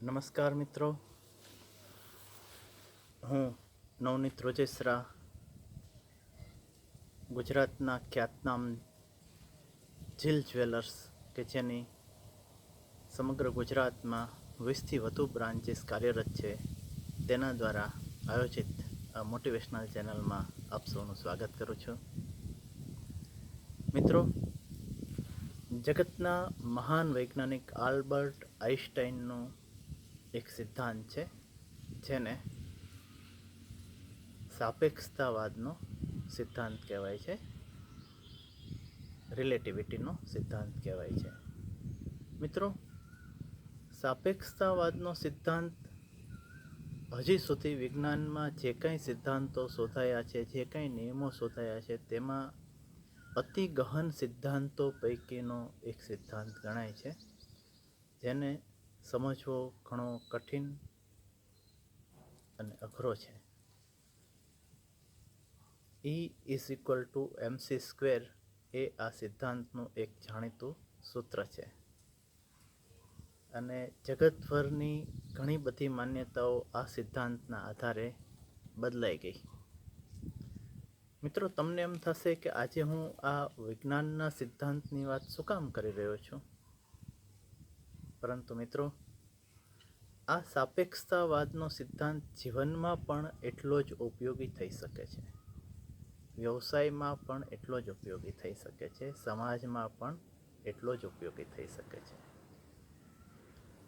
નમસ્કાર મિત્રો. હું નવનીત રોજેસરા, ગુજરાતના ખ્યાતનામ જીલ જ્વેલર્સ કે જેની સમગ્ર ગુજરાતમાં વીસથી વધુ બ્રાન્ચીસ કાર્યરત છે, તેના દ્વારા આયોજિત આ મોટિવેશનલ ચેનલમાં આપ સૌનું સ્વાગત કરું છું. મિત્રો જગતના મહાન વૈજ્ઞાનિક આલ્બર્ટ આઇન્સ્ટાઈનનો એક સિદ્ધાંત છે, જેને સાપેક્ષતાવાદનો સિદ્ધાંત કહેવાય છે, રિલેટિવિટીનો સિદ્ધાંત કહેવાય છે. મિત્રો, સાપેક્ષતાવાદનો સિદ્ધાંત હજી સુધી વિજ્ઞાનમાં જે કંઈ સિદ્ધાંતો શોધાયા છે, જે કંઈ નિયમો શોધાયા છે, તેમાં અતિ ગહન સિદ્ધાંતો પૈકીનો એક સિદ્ધાંત ગણાય છે, જેને સમજવો ઘણો કઠિન અને અઘરો છે. E is equal to MC square એ આ સિદ્ધાંતનું એક જાણીતું સૂત્ર છે. અને જગતભરની ઘણી બધી માન્યતાઓ આ સિદ્ધાંતના આધારે બદલાઈ ગઈ. મિત્રો, તમને એમ થશે કે આજે હું આ વિજ્ઞાનના સિદ્ધાંતની વાત શું કામ કરી રહ્યો છું? પરંતુ મિત્રો, આ સાપેક્ષતાવાદનો સિદ્ધાંત જીવનમાં પણ એટલો જ ઉપયોગી થઈ શકે છે. વ્યવસાયમાં પણ એટલો જ ઉપયોગી થઈ શકે છે. સમાજમાં પણ એટલો જ ઉપયોગી થઈ શકે છે.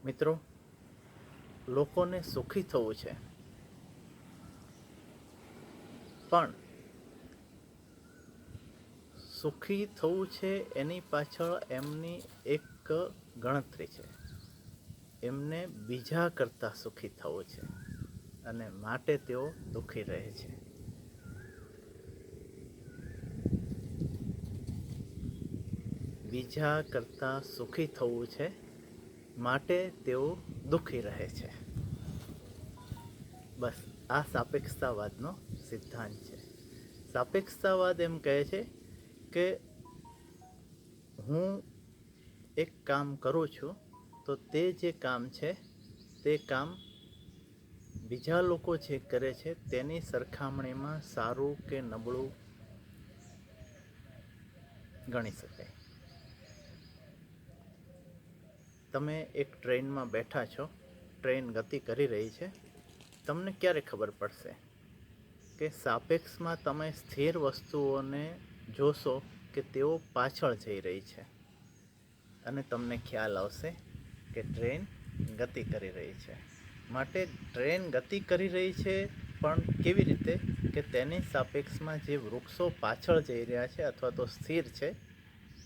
મિત્રો, લોકોને સુખી થવું છે. પણ સુખી થવું છે એની પાછળ એમની એક ગણતરી છે. એમને બીજા કરતાં સુખી થવું છે અને માટે તેઓ દુઃખી રહે છે. બીજા કરતાં સુખી થવું છે માટે તેઓ દુઃખી રહે છે. બસ આ સાપેક્ષતાવાદનો સિદ્ધાંત છે. સાપેક્ષતાવાદ એમ કહે છે કે હું એક કામ કરું છું, તો તે જે કામ છે, તે કામ બીજા લોકો જે કરે છે, તેની સરખામણીમાં સારું કે નબળું ગણી શકાય. તમે એક ટ્રેનમાં બેઠા છો, ટ્રેન ગતિ કરી રહી છે, તમને ક્યારે ખબર પડશે કે સાપેક્ષમાં તમે સ્થિર વસ્તુઓને જોશો કે તેઓ પાછળ જઈ રહી છે. અને તમને ખ્યાલ આવશે કે ટ્રેન ગતિ કરી રહી છે. માટે ટ્રેન ગતિ કરી રહી છે, પણ કેવી રીતે? કે તેની સાપેક્ષમાં જે વૃક્ષો પાછળ જઈ રહ્યા છે અથવા તો સ્થિર છે,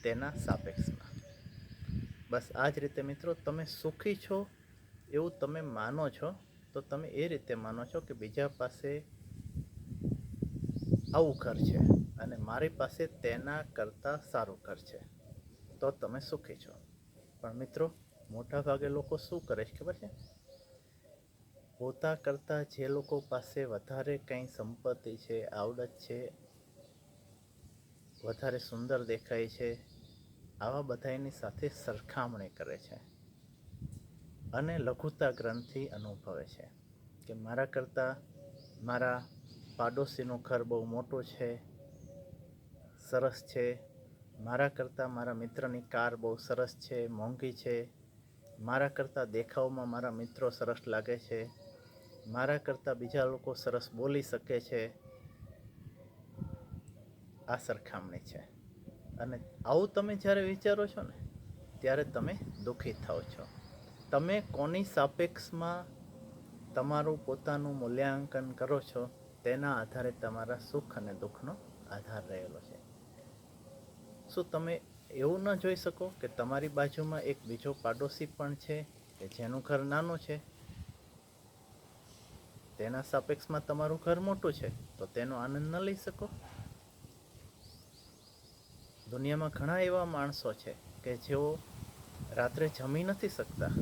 તેના સાપેક્ષમાં. બસ આ જ રીતે મિત્રો, તમે સુખી છો, એવું તમે માનો છો, તો તમે એ રીતે માનો છો કે બીજા પાસે આવું ઘર છે. અને મારી પાસે તેના કરતાં સારું ઘર છે. તો તમે સુખી છો પણ મિત્રો, મોટા ભાગે લોકો શું કરે છે ખબર છે? પોતા કરતાં જે લોકો પાસે વધારે કંઈ સંપત્તિ છે, આવડત છે, વધારે સુંદર દેખાય છે, આવા બધાની સાથે સરખામણી કરે છે. અને લઘુતા ગ્રંથિ અનુભવે છે કે મારા કરતાં મારા પાડોશીનું ઘર બહુ મોટું છે સરસ છે. મારા કરતાં મારા મિત્રની કાર બહુ સરસ છે, મોંઘી છે. મારા કરતાં દેખાવમાં મારા મિત્રો સરસ લાગે છે. મારા કરતાં બીજા લોકો સરસ બોલી શકે છે. આ સરખામણી છે. અને આવું તમે જ્યારે વિચારો છો ને, ત્યારે તમે દુઃખી થાઓ છો. તમે કોની સાપેક્ષમાં તમારું પોતાનું મૂલ્યાંકન કરો છો, તેના આધારે તમારા સુખ અને દુઃખનો આધાર રહેલો છે. શું તમે એવું ન જોઈ શકો કે તમારી બાજુમાં એક બીજો પાડોશી પણ છે કે જેનું ઘર નાનું છે? તેના સાપેક્ષમાં તમારું ઘર મોટું છે, તો તેનો આનંદ ન લઈ શકો? દુનિયામાં ઘણા એવા માણસો છે કે જેઓ રાત્રે જમી નથી શકતા.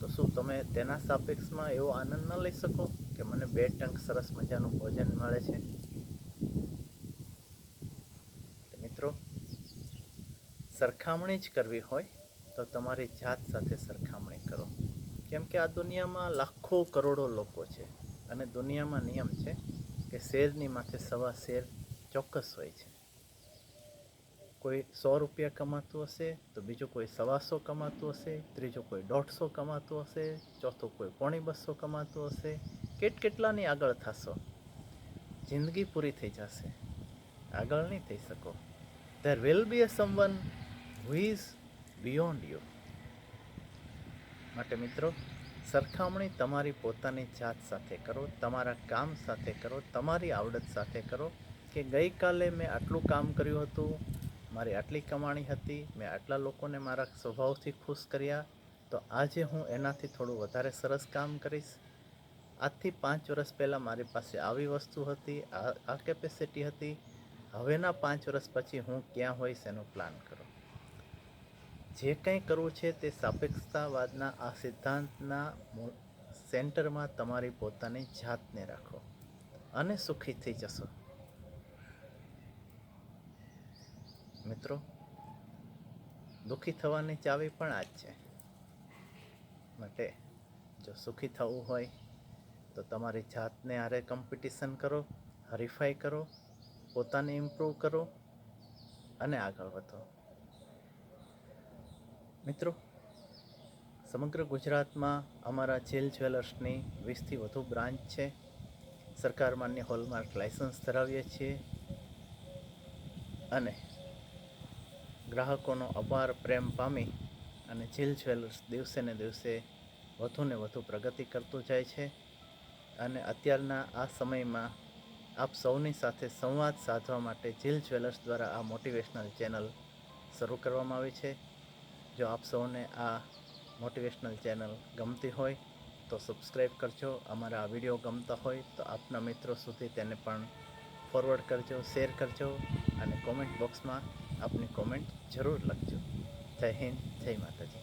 તો શું તમે તેના સાપેક્ષમાં એવો આનંદ ન લઈ શકો કે મને બે ટંક સરસ મજાનું ભોજન મળે છે મિત્રો સરખામણી જ કરવી હોય, તો તમારી જાત સાથે સરખામણી કરો. કેમ કે આ દુનિયામાં લાખો કરોડો લોકો છે અને દુનિયામાં નિયમ છે કે શેરની માથે સવા શેર ચોક્કસ હોય છે. કોઈ સો રૂપિયા કમાતું હશે, તો બીજું કોઈ સવાસો કમાતું હશે, ત્રીજો કોઈ દોઢસો કમાતું હશે, ચોથો કોઈ પોણી બસો કમાતું હશે, કેટ કેટલાની આગળ થશો? જિંદગી પૂરી થઈ જશે. આગળ નહીં થઈ શકો. There will be a someone who beyond you માટે મિત્રો, સરખામણી તમારી પોતાની જાત સાથે કરો, તમારા કામ સાથે કરો, તમારી આવડત સાથે કરો કે ગઈકાલે મેં આટલું કામ કર્યું હતું, મારી આટલી કમાણી હતી, મેં આટલા લોકોને મારા સ્વભાવથી ખુશ કર્યા, તો આજે હું એનાથી થોડું વધારે સરસ કામ કરીશ. આજથી પાંચ વર્ષ પહેલાં મારી પાસે આવી વસ્તુ હતી, આ કેપેસિટી હતી. હવેના પાંચ વર્ષ પછી હું ક્યાં હોઈશ એનું પ્લાન કરો. જે કંઈ કરવું છે તે સાપેક્ષતાવાદના આ સિદ્ધાંતના સેન્ટરમાં તમારી પોતાની જાતને રાખો અને સુખી થઈ જશો. મિત્રો, દુઃખી થવાની ચાવી પણ આ જ છે. માટે જો સુખી થવું હોય તો તમારી જાતને આરે કોમ્પિટિશન કરો, હરીફાઈ કરો, પોતાને ઇમ્પ્રૂવ કરો અને આગળ વધો. મિત્રો, સમગ્ર ગુજરાતમાં અમારા જેલ જ્વેલર્સની વીસથી વધુ બ્રાન્ચ છે. સરકાર માન્ય હોલમાર્ક લાઇસન્સ ધરાવીએ છીએ અને ગ્રાહકોનો અપાર પ્રેમ પામી અને જેલ જ્વેલર્સ દિવસે ને દિવસે વધુને વધુ પ્રગતિ કરતું જાય છે. અને અત્યારના આ સમયમાં આપ સૌની સાથે સંવાદ સાધવા માટે જેલ જ્વેલર્સ દ્વારા આ મોટિવેશનલ ચેનલ શરૂ કરવામાં આવી છે. જો આપ સૌને આ મોટિવેશનલ ચેનલ ગમતી હોય, તો સબસ્ક્રાઈબ કરજો. અમારા આ વીડિયો ગમતા હોય, તો આપના મિત્રો સુધી તેને પણ ફોરવર્ડ કરજો શેર કરજો, અને કોમેન્ટ બોક્સમાં આપની કોમેન્ટ જરૂર લખજો. જય હિન્દ, જય માતાજી.